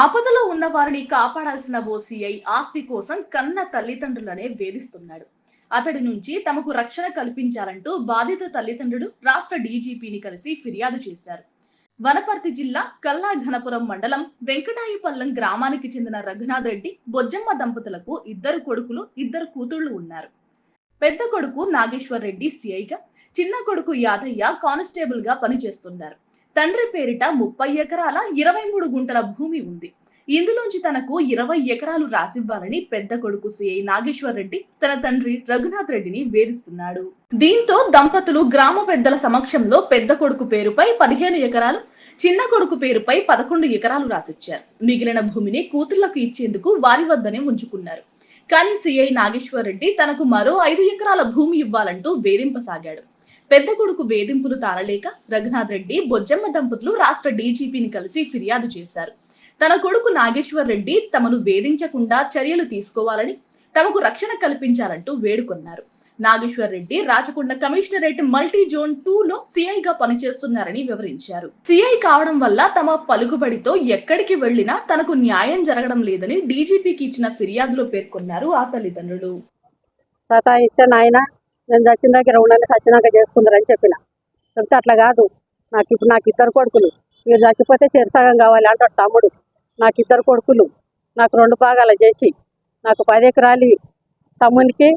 ఆపదలో ఉన్న వారిని కాపాడాల్సిన ఓ సిఐ ఆస్తి కోసం కన్న తల్లిదండ్రులనే వేధిస్తున్నాడు. అతడి నుంచి తమకు రక్షణ కల్పించాలంటూ బాధిత తల్లిదండ్రులు రాష్ట్ర డీజీపీని కలిసి ఫిర్యాదు చేశారు. వనపర్తి జిల్లా కల్లా ఘనపురం మండలం వెంకటాయిపల్లం గ్రామానికి చెందిన రఘునాథ్ రెడ్డి బొజ్జమ్మ దంపతులకు ఇద్దరు కొడుకులు ఇద్దరు కూతుళ్ళు ఉన్నారు. పెద్ద కొడుకు నాగేశ్వర్ రెడ్డి సిఐగా చిన్న కొడుకు యాదయ్య కానిస్టేబుల్గా పనిచేస్తున్నారు. తండ్రి పేరిట ముప్పై ఎకరాల ఇరవై మూడు గుంటల భూమి ఉంది. ఇందులోంచి తనకు ఇరవై ఎకరాలు రాసివ్వాలని పెద్ద కొడుకు సిఐ నాగేశ్వర్ రెడ్డి తన తండ్రి రఘునాథ్ రెడ్డిని వేధిస్తున్నాడు. దీంతో దంపతులు గ్రామ పెద్దల సమక్షంలో పెద్ద కొడుకు పేరుపై పదిహేను ఎకరాలు చిన్న కొడుకు పేరుపై పదకొండు ఎకరాలు రాసిచ్చారు. మిగిలిన భూమిని కూతుళ్ళకు ఇచ్చేందుకు వారి వద్దనే ఉంచుకున్నారు. కానీ సిఐ నాగేశ్వర్ రెడ్డి తనకు మరో ఐదు ఎకరాల భూమి ఇవ్వాలంటూ వేధింపసాగాడు. పెద్ద కొడుకు వేధింపులు తాళలేక రఘునాథ్ రెడ్డి బొజ్జమ్మ దంపతులు రాష్ట్ర డీజీపీని కలిసి ఫిర్యాదు చేశారు. తన కొడుకు నాగేశ్వర్ రెడ్డి తమను వేధించకుండా చర్యలు తీసుకోవాలని తమకు రక్షణ కల్పించాలంటూ వేడుకొన్నారు. Nageshwar Reddy Rachakonda commissionerate multi zone two లో సిఐగా పనిచేస్తున్నారని వివరించారు. సిఐ కావడం వల్ల తమ పలుకుబడితో ఎక్కడికి వెళ్ళినా తనకు న్యాయం జరగడం లేదని డీజీపీకి ఇచ్చిన ఫిర్యాదులో పేర్కొన్నారు ఆ తల్లిదండ్రులు. సతాయిస్తే నాయన నేను చచ్చిన దగ్గర ఉండండి చచ్చినాక చేసుకుందరని చెప్పిన. చెప్తే అట్లా కాదు. నాకు ఇప్పుడు నాకు ఇద్దరు కొడుకులు. మీరు చచ్చిపోతే శరీసగం కావాలి అంటాడు తమ్ముడు. నాకు ఇద్దరు కొడుకులు. నాకు రెండు భాగాలు చేసి. నాకు పది ఎకరాలు తమ్మునికి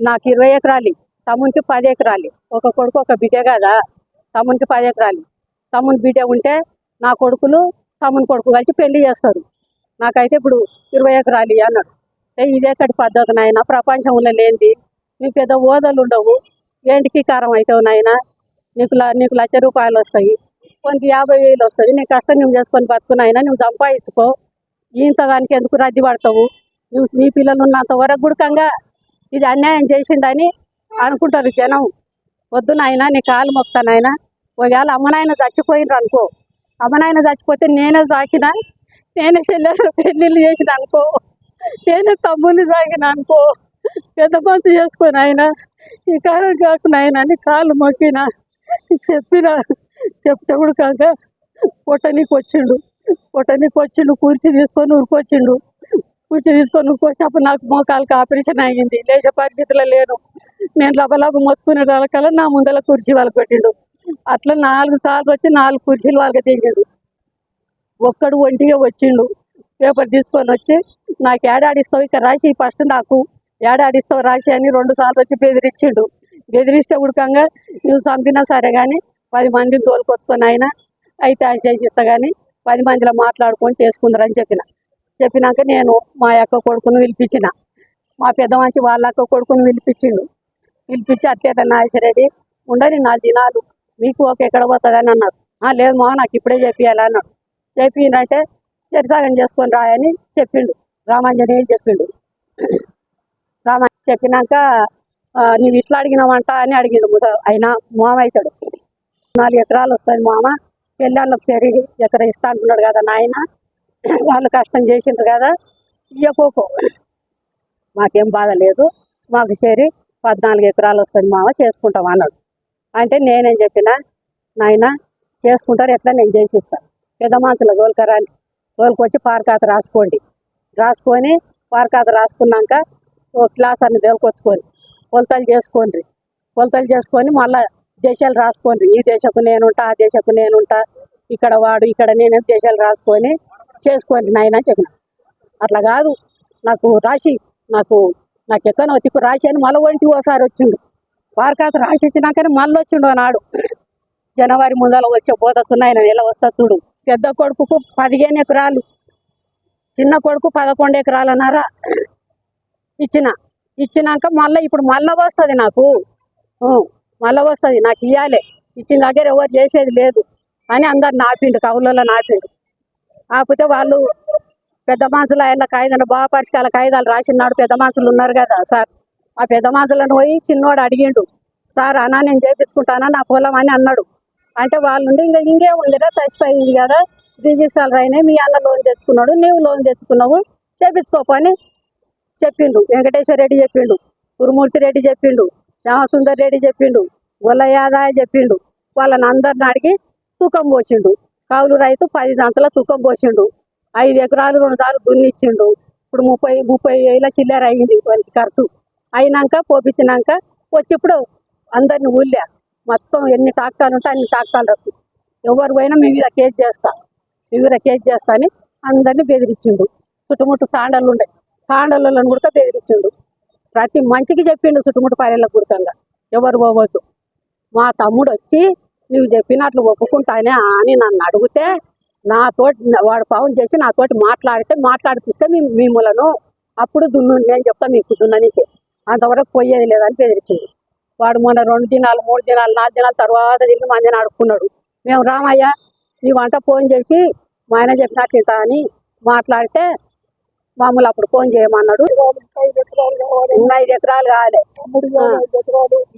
నాకు ఇరవై ఎకరాలు. తమ్మునికి పది ఎకరాలు. ఒక కొడుకు ఒక బిడ్డ కదా? తమ్మునికి పది ఎకరాలు. తమ్ముని బిడ్డ ఉంటే నా కొడుకులు తమ్ముని కొడుకు కలిసి పెళ్ళి చేస్తారు. నాకైతే ఇప్పుడు ఇరవై ఎకరాలు అన్నాడు. ఇదే కటి పద్ధతి నాయన. ప్రపంచంలో లేనిది నీకు పెద్ద ఓదలు ఉండవు. ఏంటికి కారం అవుతావు నాయన? నీకు ల- నీకు లక్ష రూపాయలు వస్తాయి. కొంత యాభై వేలు వస్తుంది నీ కష్టం నువ్వు చేసుకొని బతుకున్నాయినా నువ్వు సంపాదించుకో. ఇంత దానికి ఎందుకు రద్దీ పడతావు? నువ్వు నీ పిల్లలు ఉన్నంత వరకు గుడకంగా ఇది అన్యాయం చేసిండని అనుకుంటారు జనం. వద్దు నాయన నీ కాలు మొక్తానాయన ఒకవేళ అమ్మనాయన చచ్చిపోయినరు అనుకో. అమ్మనాయన చచ్చిపోతే నేనే సాకినా నేనే చెల్లెలు పెళ్ళిళ్ళు చేసిన అనుకో. నేనే తమ్ముళ్ళు సాకినా అనుకో. పెద్ద పంచు చేసుకొని ఆయన ఈ కాలం కాకుండా ఆయన నీ కాళ్ళు మొక్కిన చెప్పిన చెప్తే కూడా కాక పొట్టనీకి వచ్చిండు. పొట్టనీకి వచ్చిండు కుర్చీ తీసుకొని ఉరికొచ్చిండు కుర్చీ తీసుకొని ఉరికొచ్చినప్పుడు నాకు మోకాలకి ఆపరేషన్ అయ్యింది. లేచే పరిస్థితిలో లేను. నేను లబలబ మొత్తుకునే వాళ్ళకల్లా నా ముందల కుర్చీ వాళ్ళకి పెట్టిండు. అట్లా నాలుగు సార్లు వచ్చి నాలుగు కుర్చీలు వాళ్ళకి దిగిండు. ఒక్కడు ఒంటిగా వచ్చిండు. పేపర్ తీసుకొని వచ్చి నాకు ఏడాడిస్తావు ఇక్కడ రాసి ఫస్ట్ నాకు ఏడాడిస్తావు రాసి అని రెండు సార్లు వచ్చి బెదిరించిండు. బెదిరిస్తే ఉడకంగా నువ్వు చంపినా సరే కానీ పది మందిని తోలుకొచ్చుకొని ఆయన అయితే ఆయన చేసిస్తా కానీ పది మందిలో మాట్లాడుకొని చేసుకుందరని చెప్పిన. చెప్పినాక నేను మా యొక్క కొడుకును పిలిపించిన. మా పెద్ద మనిషి వాళ్ళ అక్క కొడుకును పిలిపించిండు. పిలిపించి అట్లేట నాగేశ్వరరెడ్డి ఉండని నా దినాలు మీకు ఒక ఎక్కడ పోతుందని అన్నారు. "ఆ, లేదు మా నాకు ఇప్పుడే చెప్పియాలి అన్నాడు. చెప్పిండంటే సరిసాగం చేసుకొని రాయని చెప్పిండు. రామాంజనేయులు చెప్పిండు. రామ చెప్పినాక నువ్వు ఇట్లా అడిగినావంట అని అడిగిండు ముస ఆయన మామ అవుతాడు నాలుగు ఎకరాలు వస్తాయి మామ పెళ్ళాళ్ళకి సరి ఎకర ఇస్తా అంటున్నాడు కదా నాయన. వాళ్ళు కష్టం చేసిండ్రు కదా ఇయ్యకోకో మాకేం బాధ లేదు మాకు సరి పద్నాలుగు ఎకరాలు వస్తుంది మామ చేసుకుంటాం అన్నాడు. అంటే నేనేం చెప్పిన నాయన చేసుకుంటారు ఎట్లా నేను చేసిస్తాను పెద్ద మనుషుల గోల్కరాని గోల్కొచ్చి పారకాత రాసుకోండి. రాసుకొని పారకాత రాసుకున్నాక క్లాస్ అన్ని తేలుకొచ్చుకొని కొలతలు చేసుకోండి కొలతలు చేసుకొని మళ్ళా దేశాలు రాసుకోండి ఈ దేశకు నేనుంటా ఆ దేశకు నేనుంటా ఇక్కడ వాడు ఇక్కడ నేను దేశాలు రాసుకొని చేసుకోండి నాయన చెప్పిన. అట్లా కాదు. నాకు రాసి నాకు నాకు ఎక్కనో తిక్కు రాసి అని మళ్ళీ ఒంటి ఓసారి వచ్చిండు. వారికాత రాసి ఇచ్చినాకనే మళ్ళీ వచ్చిండు అన్నాడు జనవరి ముందర వచ్చే పోతున్నాయి ఆయన ఎలా వస్తా చూడు. పెద్ద కొడుకుకు పదిహేను ఎకరాలు చిన్న కొడుకు పదకొండు ఎకరాలు అన్నారా ఇచ్చిన ఇచ్చినాక మళ్ళీ ఇప్పుడు మళ్ళీ వస్తుంది నాకు. మళ్ళీ వస్తుంది నాకు ఇవ్వాలి ఇచ్చిన దగ్గర ఎవరు చేసేది లేదు. అని అందరు నాపిండు కవులలో నాపిండు కాకపోతే వాళ్ళు పెద్ద మనుషులు ఆయన కాగితాలు బాగా పరిష్కాల కాగితాలు రాసినాడు పెద్ద మనుషులు ఉన్నారు కదా సార్. ఆ పెద్ద మనుషులను పోయి చిన్నోడు అడిగిండు సార్ అన్నా నేను చేపించుకుంటానా నా పొలం అని అన్నాడు. అంటే వాళ్ళు ఉండి ఇంకా ఇంకేముందిరా చచ్చిపోయింది కదా. రిజిస్టార్ అయినాయి మీ అన్న లోన్ తెచ్చుకున్నాడు నీవు లోన్ తెచ్చుకున్నావు చేపించుకోపని చెప్పిండు వెంకటేశ్వర రెడ్డి చెప్పిండు గురుమూర్తి రెడ్డి చెప్పిండు శ్యామసుందర్ రెడ్డి చెప్పిండు గొల్ల యాదాయ చెప్పిండు వాళ్ళని అందరిని అడిగి తూకం పోసిండు. కౌలు రైతు పది దంతల తూకం పోసిండు. ఐదు ఎకరాలు రెండు సార్లు దున్నిచ్చిండు ఇప్పుడు ముప్పై ముప్పై వేల చిల్లర అయింది వాళ్ళకి ఖర్చు. అయినాక పోపించినాక వచ్చిప్పుడు అందరిని ఊళ్ళా. మొత్తం ఎన్ని టాక్టాలు ఉంటే అన్ని టాక్టాలు రద్దు ఎవరు పోయినా మీ మీద కేసు చేస్తా మీ మీద కేసు చేస్తా అని అందరిని బెదిరించిండు. చుట్టుముట్టు తాండలు ఉండే తాండలను కూడా బెదిరించిండు. ప్రతి మంచికి చెప్పిండు చుట్టుముట్టు పల్లెలకు గురికంగా ఎవరు పోవద్దు. మా తమ్ముడు వచ్చి నువ్వు చెప్పినట్లు ఒప్పుకుంటానే అని నన్ను అడిగితే నాతోటి వాడు పవన్ చేసి నాతోటి మాట్లాడితే మాట్లాడిపిస్తే మీ మిమ్మలను అప్పుడు దున్ను నేను చెప్తా మీకు దున్ననికి. అంతవరకు పోయేది లేదని బెదిరించింది వాడు మొన్న రెండు దినాలు మూడు దినాలు నాలుగు దినాల తర్వాత తిరిగి మందిని అడుక్కున్నాడు. మేము రామయ్య నీ వంట ఫోన్ చేసి మా ఆయన చెప్పినట్లు అని మాట్లాడితే మామూలు అప్పుడు ఫోన్ చేయమన్నాడు. ఇంకా ఐదు ఎకరాలు కావాలి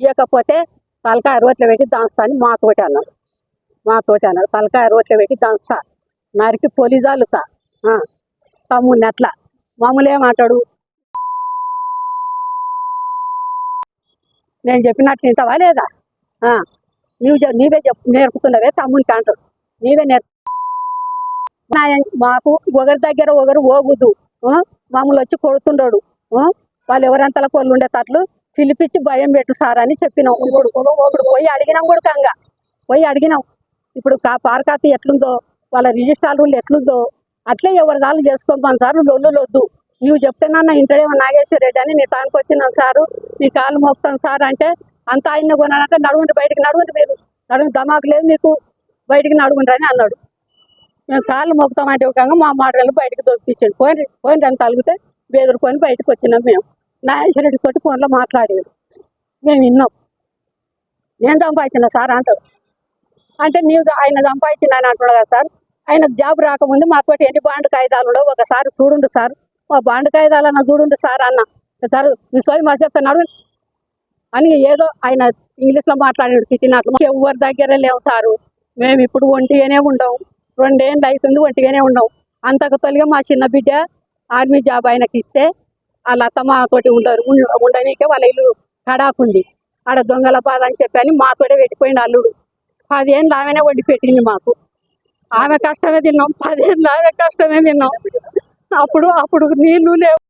ఇవ్వకపోతే తలకాయ రోట్లో పెట్టి దాస్తా అని మాతోటి అన్నాడు. మాతోటి అన్నాడు. తలకాయ రోట్లో పెట్టి దాస్తా. నరికి పొలి జాలుతా తమ్ముడిని అట్లా మామూలు ఏమంటాడు నేను చెప్పినట్లు వింటావా లేదా? నీవు నువ్వు నీవే చెప్పు నేర్పుతున్నవే తమ్మునికి అంటాడు నీవే నేర్పు. మాకు ఒకరి దగ్గర ఒకరు ఓగుదు. ఆ, మామూలు వచ్చి కొడుతుండడు. వాళ్ళు ఎవరంతలా కొల్లు ఉండేటట్లు పిలిపించి భయం పెట్టు సార్ అని చెప్పినాం. ఇప్పుడు ఇప్పుడు పోయి అడిగినాం కూడా కంగా. పోయి అడిగినాం. ఇప్పుడు కా పార్కాతి ఎట్లుందో వాళ్ళ రిజిస్ట్రార్ రూల్ ఎట్లుందో అట్లే ఎవరి దాళ్ళు చేసుకోమని సార్. లొల్లు వద్దు నువ్వు చెప్తేనన్నా ఇంటడేమో నాగేశ్వర రెడ్డి అని నీ తానికి వచ్చినాను సారు. నీ కాళ్ళు మోపుతాను సార్ అంటే అంత ఆయన కొనాలంటే నడుగుండి బయటికి నడుగుండి మీరు. నడుగు దమాకు లేదు మీకు. బయటికి నడుగుండి అని అన్నాడు. మేము కాళ్ళు మోపుతామంటే ఒక మా మాటలు బయటకు దొరికించండి పోయి పోయిన రెండు తలిగితే బెదిరుకొని బయటకు వచ్చినాం మేము. నాగేశ్వర తోటి ఫోన్లో మాట్లాడేది మేము విన్నాం. నేను సంపాదించిన సార్? అంటాడు. అంటే నీవు ఆయన సంపాదించిన ఆయన అంటున్నాడు కదా సార్. ఆయన జాబ్ రాకముందు మాతోటి ఎన్ని బాండ్ కాయిదాలు ఉండవు ఒకసారి చూడుండు సార్. మా బాండ్ కాగితాలన్న చూడుండు సార్ అన్న. సార్ మీ సోయి మా చెప్తున్నాడు. అని ఏదో ఆయన ఇంగ్లీష్లో మాట్లాడాడు తిట్టినట్లు. ఎవరి దగ్గర లేవు సారు. మేము ఇప్పుడు ఒంటిగానే ఉండవు రెండేళ్ళు అవుతుంది ఒంటిగానే ఉండవు అంతకు తొలిగా మా చిన్న బిడ్డ ఆర్మీ జాబ్ ఆయనకి ఇస్తే వాళ్ళ అత్త తోటి ఉండరు. ఉండనీకే వాళ్ళ ఇల్లు కడాకుంది. ఆడ దొంగల బాధ అని చెప్పి అని మాతోటే పెట్టిపోయింది అల్లుడు. పదేళ్ళు ఆమెనే వండి పెట్టింది మాకు. ఆమె కష్టమే తిన్నాం. పదేళ్ళు ఆమె కష్టమే తిన్నాం. అప్పుడు అప్పుడు నీళ్ళు లేవు.